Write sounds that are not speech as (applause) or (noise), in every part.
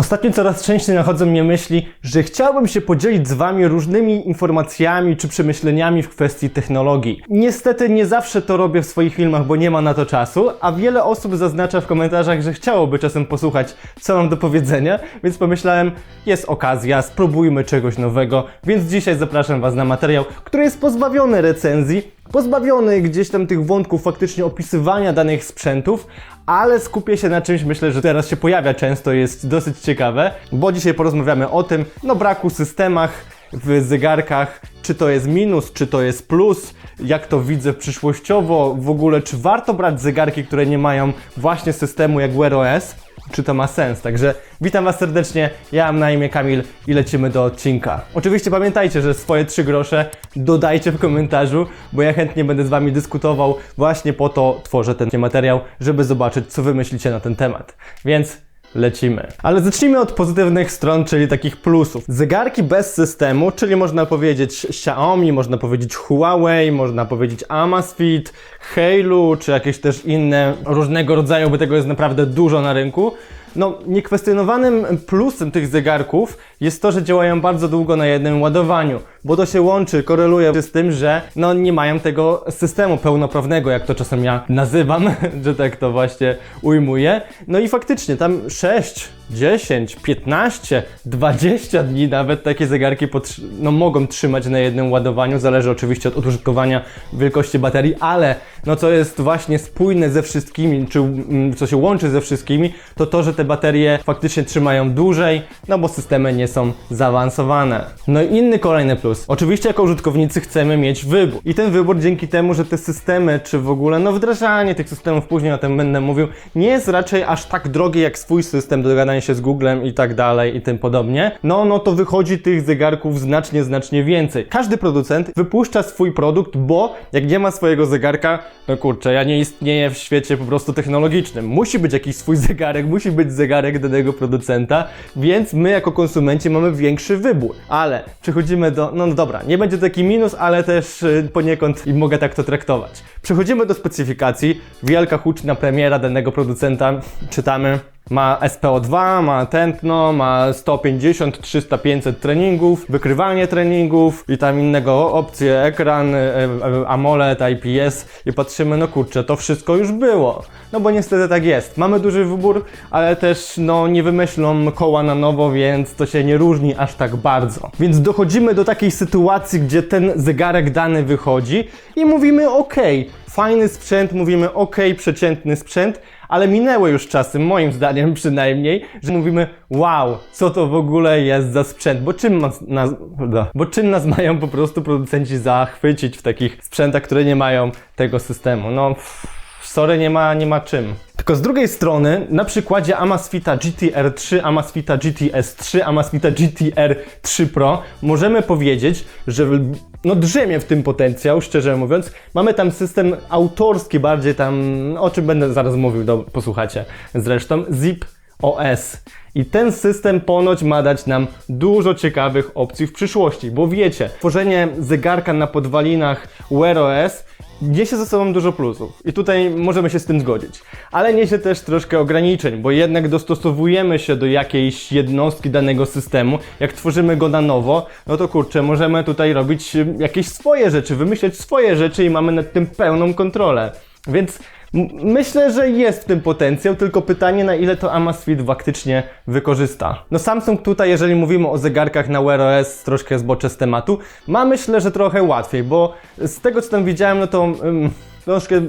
Ostatnio coraz częściej nachodzą mnie myśli, że chciałbym się podzielić z Wami różnymi informacjami czy przemyśleniami w kwestii technologii. Niestety nie zawsze to robię w swoich filmach, bo nie ma na to czasu, a wiele osób zaznacza w komentarzach, że chciałoby czasem posłuchać, co mam do powiedzenia, więc pomyślałem, jest okazja, spróbujmy czegoś nowego, więc dzisiaj zapraszam Was na materiał, który jest pozbawiony recenzji, pozbawiony gdzieś tam tych wątków faktycznie opisywania danych sprzętów, ale skupię się na czymś, myślę, że teraz się pojawia często, jest dosyć ciekawe, bo dzisiaj porozmawiamy o tym, no braku systemach w zegarkach, czy to jest minus, czy to jest plus, jak to widzę przyszłościowo, w ogóle czy warto brać zegarki, które nie mają właśnie systemu jak Wear OS, czy to ma sens. Także witam Was serdecznie, ja mam na imię Kamil i lecimy do odcinka. Oczywiście pamiętajcie, że swoje trzy grosze dodajcie w komentarzu, bo ja chętnie będę z Wami dyskutował. Właśnie po to tworzę ten materiał, żeby zobaczyć, co Wy myślicie na ten temat. Więc Lecimy. Ale zacznijmy od pozytywnych stron, czyli takich plusów. Zegarki bez systemu, czyli można powiedzieć Xiaomi, można powiedzieć Huawei, można powiedzieć Amazfit, Hailu, czy jakieś też inne różnego rodzaju, bo tego jest naprawdę dużo na rynku. No, niekwestionowanym plusem tych zegarków jest to, że działają bardzo długo na jednym ładowaniu, bo to się łączy, koreluje z tym, że no, nie mają tego systemu pełnoprawnego, jak to czasem ja nazywam, (laughs) że tak to właśnie ujmuję. No i faktycznie tam 6, 10, 15, 20 dni nawet takie zegarki no, mogą trzymać na jednym ładowaniu, zależy oczywiście od użytkowania wielkości baterii, ale no co jest właśnie spójne ze wszystkimi, czy mm, co się łączy ze wszystkimi, to to, że te baterie faktycznie trzymają dłużej, no bo systemy nie są zaawansowane. No i inny kolejny plus. Oczywiście jako użytkownicy chcemy mieć wybór. I ten wybór dzięki temu, że te systemy, czy w ogóle no wdrażanie tych systemów, później o tym będę mówił, nie jest raczej aż tak drogie jak swój system do dogadania się z Googlem i tak dalej i tym podobnie. No, no to wychodzi tych zegarków znacznie, znacznie więcej. Każdy producent wypuszcza swój produkt, bo jak nie ma swojego zegarka, no kurczę, ja nie istnieję w świecie po prostu technologicznym. Musi być jakiś swój (laughs) zegarek, musi być zegarek danego producenta, więc my jako konsumenci mamy większy wybór. Ale przechodzimy do, no dobra, nie będzie taki minus, ale też y, poniekąd i mogę tak to traktować. Przechodzimy do specyfikacji. Wielka huczna premiera danego producenta. Czytamy. Ma SPO2, ma tętno, ma 150, 300, 500 treningów, wykrywanie treningów i tam innego opcje, ekran, e, e, AMOLED, IPS i patrzymy, no kurczę, to wszystko już było. No bo niestety tak jest. Mamy duży wybór, ale też no nie wymyślą koła na nowo, więc to się nie różni aż tak bardzo. Więc dochodzimy do takiej sytuacji, gdzie ten zegarek dany wychodzi i mówimy ok, fajny sprzęt, mówimy ok, przeciętny sprzęt, ale minęły już czasy, moim zdaniem przynajmniej, że mówimy, wow, co to w ogóle jest za sprzęt, bo czym nas, bo czym nas (laughs) mają po prostu producenci zachwycić w takich sprzętach, które nie mają tego systemu. No, sorry, nie ma, nie ma czym. Tylko z drugiej strony, na przykładzie Amazfita GTR 3, Amazfita GTS 3, Amazfita GTR 3 Pro możemy powiedzieć, że no drzemie w tym potencjał, szczerze mówiąc. Mamy tam system autorski, bardziej tam, o czym będę zaraz mówił, do, posłuchacie zresztą, Zip OS. I ten system ponoć ma dać nam dużo ciekawych opcji w przyszłości, bo wiecie, tworzenie zegarka na podwalinach Wear OS niesie ze sobą dużo plusów. I tutaj możemy się z tym zgodzić, ale niesie też troszkę ograniczeń, bo jednak dostosowujemy się do jakiejś jednostki danego systemu, jak tworzymy go na nowo, no to kurczę, możemy tutaj robić jakieś swoje rzeczy, wymyśleć swoje rzeczy i mamy nad tym pełną kontrolę. Więc myślę, że jest w tym potencjał, tylko pytanie na ile to Amazfit faktycznie wykorzysta. No Samsung tutaj, jeżeli mówimy o zegarkach na Wear OS, troszkę zboczę z tematu, ma myślę, że trochę łatwiej, bo z tego co tam widziałem, no to... ym, troszkę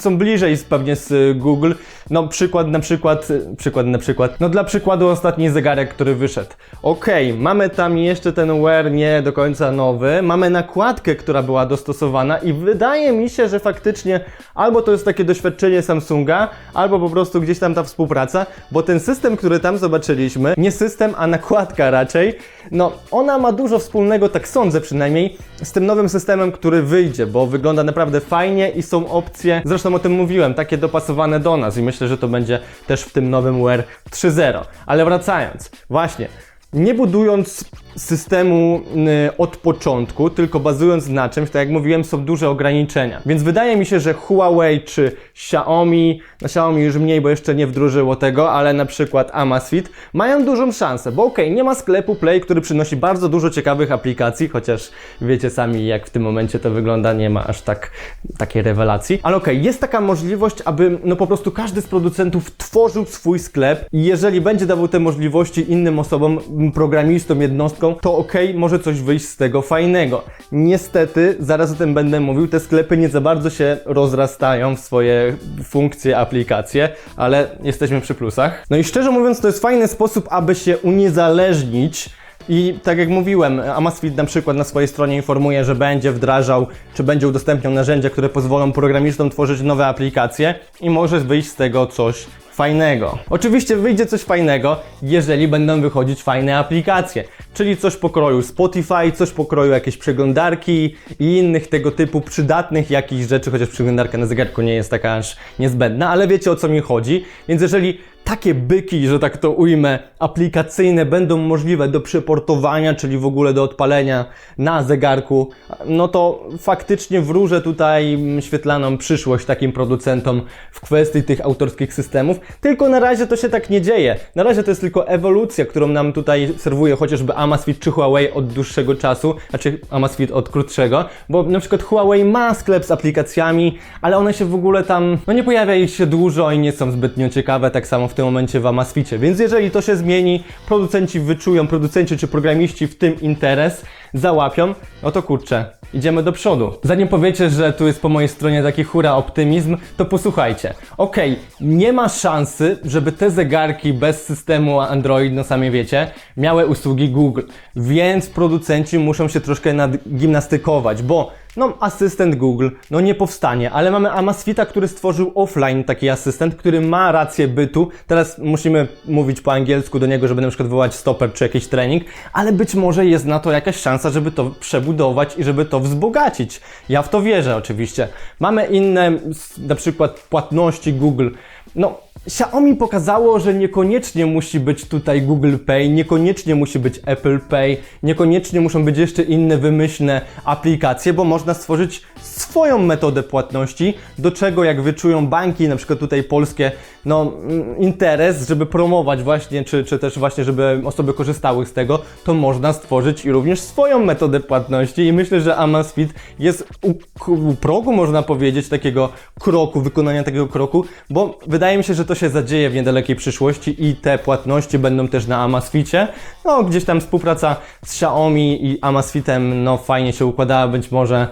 są bliżej pewnie z y, Google. No przykład na przykład, y, przykład na przykład, no dla przykładu ostatni zegarek, który wyszedł. Okej, mamy tam jeszcze ten Wear nie do końca nowy, mamy nakładkę, która była dostosowana i wydaje mi się, że faktycznie albo to jest takie doświadczenie Samsunga, albo po prostu gdzieś tam ta współpraca, bo ten system, który tam zobaczyliśmy, nie system, a nakładka raczej, no ona ma dużo wspólnego, tak sądzę przynajmniej, z tym nowym systemem, który wyjdzie, bo wygląda naprawdę fajnie i są opcje, zresztą o tym mówiłem, takie dopasowane do nas i myślę, że to będzie też w tym nowym Wear 3.0. Ale wracając, właśnie, nie budując systemu y, od początku, tylko bazując na czymś, tak jak mówiłem, są duże ograniczenia. Więc wydaje mi się, że Huawei czy Xiaomi, na Xiaomi już mniej, bo jeszcze nie wdrożyło tego, ale na przykład Amazfit mają dużą szansę, bo okej, nie ma sklepu Play, który przynosi bardzo dużo ciekawych aplikacji, chociaż wiecie sami jak w tym momencie to wygląda, nie ma aż tak takiej rewelacji, ale okej, jest taka możliwość, aby no po prostu każdy z producentów tworzył swój sklep i jeżeli będzie dawał te możliwości innym osobom, m, programistom, jednostkom, to okej, może coś wyjść z tego fajnego. Niestety, zaraz o tym będę mówił, te sklepy nie za bardzo się rozrastają w swoje funkcje, aplikacje, ale jesteśmy przy plusach. No i szczerze mówiąc, to jest fajny sposób, aby się uniezależnić i tak jak mówiłem, Amazfit na przykład na swojej stronie informuje, że będzie wdrażał, czy będzie udostępniał narzędzia, które pozwolą programistom tworzyć nowe aplikacje i może wyjść z tego coś fajnego. Oczywiście wyjdzie coś fajnego, jeżeli będą wychodzić fajne aplikacje, czyli coś pokroju Spotify, coś pokroju jakieś przeglądarki i innych tego typu przydatnych jakichś rzeczy, chociaż przeglądarka na zegarku nie jest taka aż niezbędna, ale wiecie o co mi chodzi. Więc jeżeli takie byki, że tak to ujmę, aplikacyjne będą możliwe do przeportowania, czyli w ogóle do odpalenia na zegarku, no to faktycznie wróżę tutaj mm, świetlaną przyszłość takim producentom w kwestii tych autorskich systemów. Tylko na razie to się tak nie dzieje. Na razie to jest tylko ewolucja, którą nam tutaj serwuje chociażby Amazfit czy Huawei od dłuższego czasu, znaczy Amazfit od krótszego, bo na przykład Huawei ma sklep z aplikacjami, ale one się w ogóle tam, no nie pojawia ich się dużo i nie są zbytnio ciekawe, tak samo w tym momencie w Amazficie. Więc jeżeli to się zmieni, producenci wyczują, producenci czy programiści w tym interes, załapią, no to kurczę, idziemy do przodu. Zanim powiecie, że tu jest po mojej stronie taki hura optymizm, to posłuchajcie. Okej, nie ma szansy, żeby te zegarki bez systemu Android, no sami wiecie, miały usługi Google, więc producenci muszą się troszkę nadgimnastykować, bo no, asystent Google, no nie powstanie, ale mamy Amazfita, który stworzył offline taki asystent, który ma rację bytu. Teraz musimy mówić po angielsku do niego, żeby na przykład wywołać stoper czy jakiś trening, ale być może jest na to jakaś szansa, żeby to przebudować i żeby to wzbogacić. Ja w to wierzę oczywiście. Mamy inne, na przykład płatności Google. No, Xiaomi pokazało, że niekoniecznie musi być tutaj Google Pay, niekoniecznie musi być Apple Pay, niekoniecznie muszą być jeszcze inne wymyślne aplikacje, bo można stworzyć swoją metodę płatności, do czego jak wyczują banki, na przykład tutaj polskie, no mm, interes, żeby promować właśnie, czy, czy też właśnie, żeby osoby korzystały z tego, to można stworzyć i również swoją metodę płatności i myślę, że Amazfit jest u, u progu, można powiedzieć, takiego kroku, wykonania takiego kroku, bo wydaje mi się, że to się zadzieje w niedalekiej przyszłości i te płatności będą też na Amazficie. No, gdzieś tam współpraca z Xiaomi i Amazfitem, no fajnie się układała, być może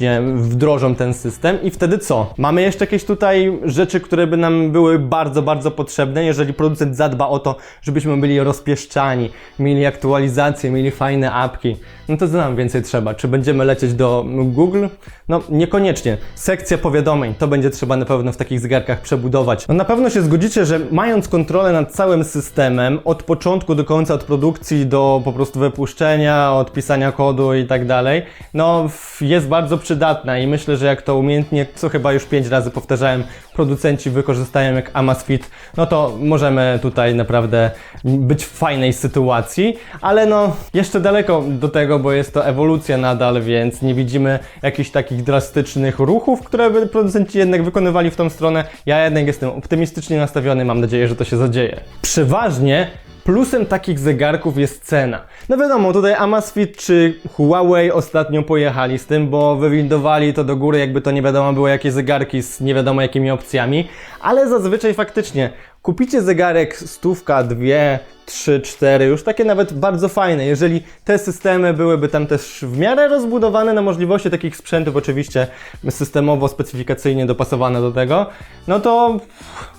faktycznie wdrożą ten system i wtedy co? Mamy jeszcze jakieś tutaj rzeczy, które by nam były bardzo, bardzo potrzebne, jeżeli producent zadba o to, żebyśmy byli rozpieszczani, mieli aktualizacje, mieli fajne apki, no to co nam więcej trzeba? Czy będziemy lecieć do Google? No niekoniecznie. Sekcja powiadomień, to będzie trzeba na pewno w takich zegarkach przebudować. No na pewno się zgodzicie, że mając kontrolę nad całym systemem, od początku do końca, od produkcji do po prostu wypuszczenia, od pisania kodu i tak dalej, no jest bardzo przydatna i myślę, że jak to umiejętnie, co chyba już pięć razy powtarzałem, producenci wykorzystają jak Amazfit, no to możemy tutaj naprawdę być w fajnej sytuacji, ale no jeszcze daleko do tego, bo jest to ewolucja nadal, więc nie widzimy jakichś takich drastycznych ruchów, które by producenci jednak wykonywali w tą stronę. Ja jednak jestem optymistycznie nastawiony, mam nadzieję, że to się zadzieje. Przeważnie Plusem takich zegarków jest cena. No wiadomo, tutaj Amazfit czy Huawei ostatnio pojechali z tym, bo wywindowali to do góry, jakby to nie wiadomo było jakie zegarki z nie wiadomo jakimi opcjami, ale zazwyczaj faktycznie kupicie zegarek stówka, dwie, trzy, cztery, już takie nawet bardzo fajne. Jeżeli te systemy byłyby tam też w miarę rozbudowane na możliwości takich sprzętów, oczywiście systemowo, specyfikacyjnie dopasowane do tego, no to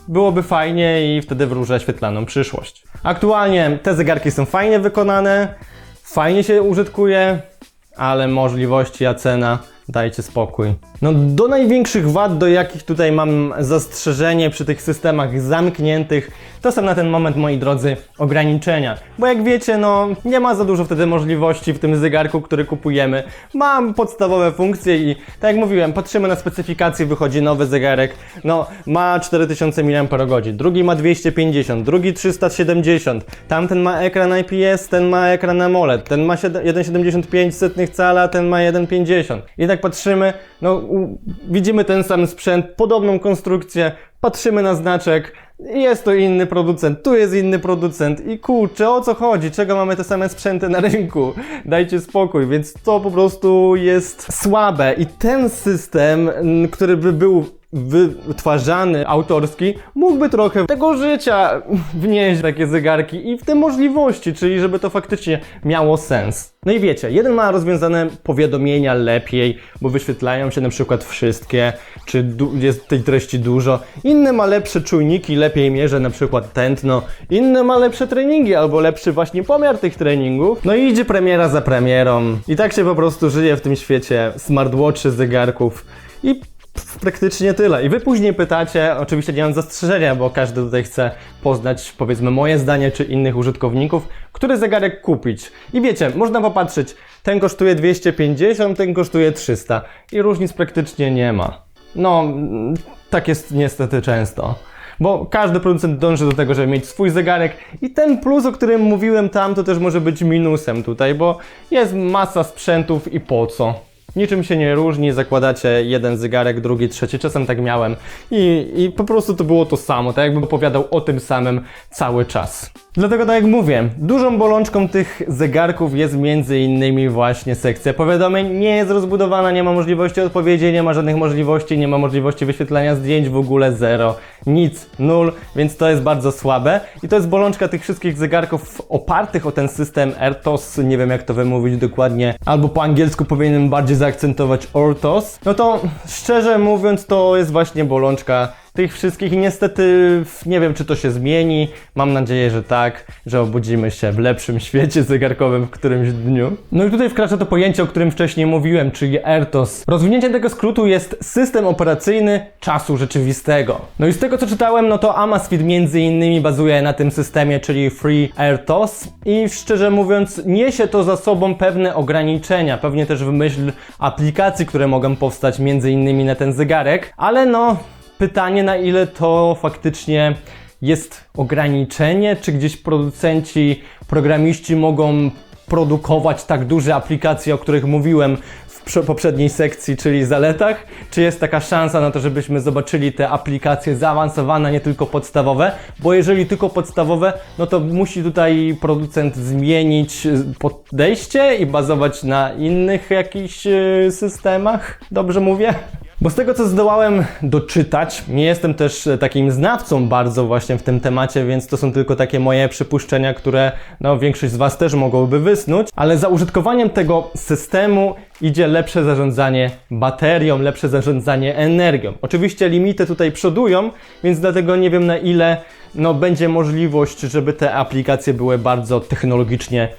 byłoby fajnie i wtedy wróżę świetlaną przyszłość. Aktualnie te zegarki są fajnie wykonane, fajnie się użytkuje, ale możliwości, a cena, dajcie spokój. No do największych wad, do jakich tutaj mam zastrzeżenie przy tych systemach zamkniętych, To są na ten moment, moi drodzy, ograniczenia. Bo jak wiecie, no nie ma za dużo wtedy możliwości w tym zegarku, który kupujemy. Mam podstawowe funkcje i tak jak mówiłem, patrzymy na specyfikację, wychodzi nowy zegarek. No, ma 4000 mAh, drugi ma 250, drugi 370, tamten ma ekran IPS, ten ma ekran AMOLED, ten ma 1,75 cala, ten ma 1,50. I tak patrzymy, no widzimy ten sam sprzęt, podobną konstrukcję, patrzymy na znaczek, jest to inny producent, tu jest inny producent i kurczę, o co chodzi? Czego mamy te same sprzęty na rynku? Dajcie spokój, więc to po prostu jest słabe i ten system, który by był wytwarzany, autorski, mógłby trochę tego życia wnieść takie zegarki i w te możliwości, czyli żeby to faktycznie miało sens. No i wiecie, jeden ma rozwiązane powiadomienia lepiej, bo wyświetlają się na przykład wszystkie, czy jest tej treści dużo. Inny ma lepsze czujniki, lepiej mierzy na przykład tętno. Inny ma lepsze treningi, albo lepszy właśnie pomiar tych treningów. No i idzie premiera za premierą. I tak się po prostu żyje w tym świecie smartwatchy, zegarków. I Praktycznie tyle. I wy później pytacie, oczywiście nie mam zastrzeżenia, bo każdy tutaj chce poznać, powiedzmy, moje zdanie czy innych użytkowników, który zegarek kupić. I wiecie, można popatrzeć, ten kosztuje 250, ten kosztuje 300 i różnic praktycznie nie ma. No, tak jest niestety często. Bo każdy producent dąży do tego, żeby mieć swój zegarek i ten plus, o którym mówiłem tam, to też może być minusem tutaj, bo jest masa sprzętów i po co? Niczym się nie różni, zakładacie jeden zegarek, drugi, trzeci, czasem tak miałem i, i po prostu to było to samo, tak jakbym opowiadał o tym samym cały czas. Dlatego tak jak mówię, dużą bolączką tych zegarków jest między innymi właśnie sekcja powiadomień. Nie jest rozbudowana, nie ma możliwości odpowiedzi, nie ma żadnych możliwości, nie ma możliwości wyświetlania zdjęć, w ogóle zero. Nic, nul, więc to jest bardzo słabe. I to jest bolączka tych wszystkich zegarków opartych o ten system AirTOS, nie wiem jak to wymówić dokładnie, albo po angielsku powinienem bardziej zaakcentować ORTOS. No to szczerze mówiąc to jest właśnie bolączka tych wszystkich i niestety nie wiem, czy to się zmieni. Mam nadzieję, że tak, że obudzimy się w lepszym (laughs) świecie zegarkowym w którymś dniu. No i tutaj wkracza to pojęcie, o którym wcześniej mówiłem, czyli AirTOS. Rozwinięcie tego skrótu jest system operacyjny czasu rzeczywistego. No i z tego co czytałem, no to Amazfit między innymi bazuje na tym systemie, czyli Free AirTOS i szczerze mówiąc niesie to za sobą pewne ograniczenia, pewnie też w myśl aplikacji, które mogą powstać między innymi na ten zegarek, ale no pytanie na ile to faktycznie jest ograniczenie, czy gdzieś producenci, programiści mogą produkować tak duże aplikacje, o których mówiłem w prze- poprzedniej sekcji, czyli zaletach, czy jest taka szansa na to, żebyśmy zobaczyli te aplikacje zaawansowane, nie tylko podstawowe, bo jeżeli tylko podstawowe, no to musi tutaj producent zmienić y, podejście i bazować na innych jakichś y, systemach, dobrze mówię? Bo z tego co zdołałem doczytać, nie jestem też e, takim znawcą bardzo właśnie w tym temacie, więc to są tylko takie moje przypuszczenia, które no, większość z Was też mogłoby wysnuć, ale za użytkowaniem tego systemu idzie lepsze zarządzanie baterią, lepsze zarządzanie energią. Oczywiście limity tutaj przodują, więc dlatego nie wiem na ile no, będzie możliwość, żeby te aplikacje były bardzo technologicznie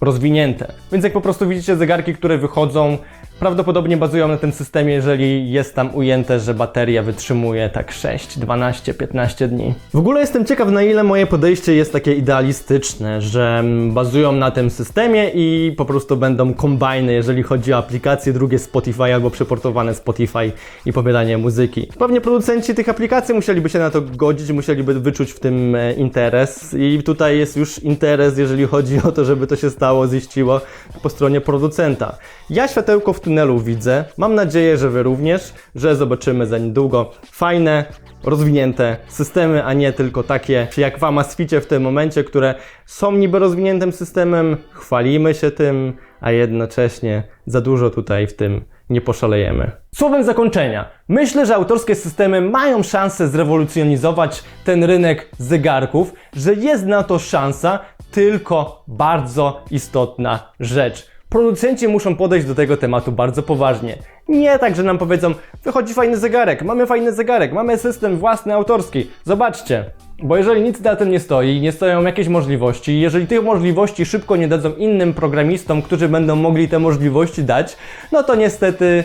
rozwinięte. Więc jak po prostu widzicie zegarki, które wychodzą, prawdopodobnie bazują na tym systemie, jeżeli jest tam ujęte, że bateria wytrzymuje tak 6, 12, 15 dni. W ogóle jestem ciekaw, na ile moje podejście jest takie idealistyczne, że bazują na tym systemie i po prostu będą kombajny, jeżeli chodzi o aplikacje, drugie Spotify albo przeportowane Spotify i pobieranie muzyki. Pewnie producenci tych aplikacji musieliby się na to godzić, musieliby wyczuć w tym e, interes i tutaj jest już interes, jeżeli chodzi o to, żeby to się stało, ziściło po stronie producenta. Ja światełko w tunelu widzę, mam nadzieję, że Wy również, że zobaczymy za niedługo fajne, rozwinięte systemy, a nie tylko takie jak w Amazficie w tym momencie, które są niby rozwiniętym systemem, chwalimy się tym, a jednocześnie za dużo tutaj w tym nie poszalejemy. Słowem zakończenia, myślę, że autorskie systemy mają szansę zrewolucjonizować ten rynek zegarków, że jest na to szansa, tylko bardzo istotna rzecz. Producenci muszą podejść do tego tematu bardzo poważnie. Nie tak, że nam powiedzą, wychodzi fajny zegarek, mamy fajny zegarek, mamy system własny, autorski, zobaczcie. Bo jeżeli nic na tym nie stoi, nie stoją jakieś możliwości, jeżeli tych możliwości szybko nie dadzą innym programistom, którzy będą mogli te możliwości dać, no to niestety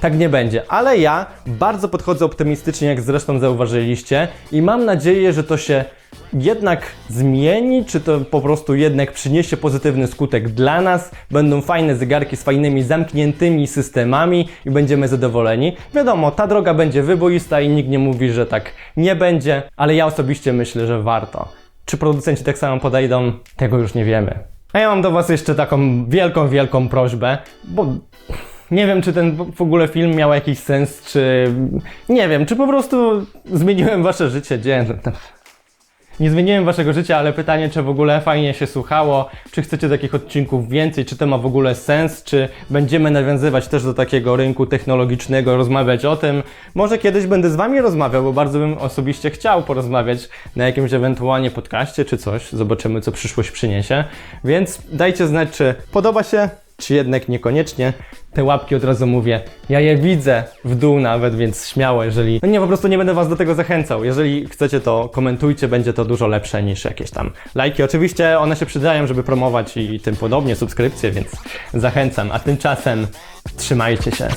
tak nie będzie. Ale ja bardzo podchodzę optymistycznie, jak zresztą zauważyliście, i mam nadzieję, że to się jednak zmieni, czy to po prostu jednak przyniesie pozytywny skutek dla nas. Będą fajne zegarki z fajnymi, zamkniętymi systemami i będziemy zadowoleni. Wiadomo, ta droga będzie wyboista i nikt nie mówi, że tak nie będzie, ale ja osobiście myślę, że warto. Czy producenci tak samo podejdą? Tego już nie wiemy. A ja mam do Was jeszcze taką wielką, wielką prośbę, bo nie wiem, czy ten w ogóle film miał jakiś sens, czy. Nie wiem, czy po prostu zmieniłem Wasze życie. Gdzie? Nie zmieniłem Waszego życia, ale pytanie, czy w ogóle fajnie się słuchało, czy chcecie takich odcinków więcej, czy to ma w ogóle sens, czy będziemy nawiązywać też do takiego rynku technologicznego, rozmawiać o tym. Może kiedyś będę z Wami rozmawiał, bo bardzo bym osobiście chciał porozmawiać na jakimś ewentualnie podcaście czy coś. Zobaczymy, co przyszłość przyniesie. Więc dajcie znać, czy podoba się, czy jednak niekoniecznie. Te łapki od razu mówię, ja je widzę w dół nawet, więc śmiało, jeżeli... No nie, po prostu nie będę was do tego zachęcał. Jeżeli chcecie, to komentujcie, będzie to dużo lepsze niż jakieś tam lajki. Oczywiście one się przydają, żeby promować i tym podobnie, subskrypcje, więc zachęcam. A tymczasem trzymajcie się.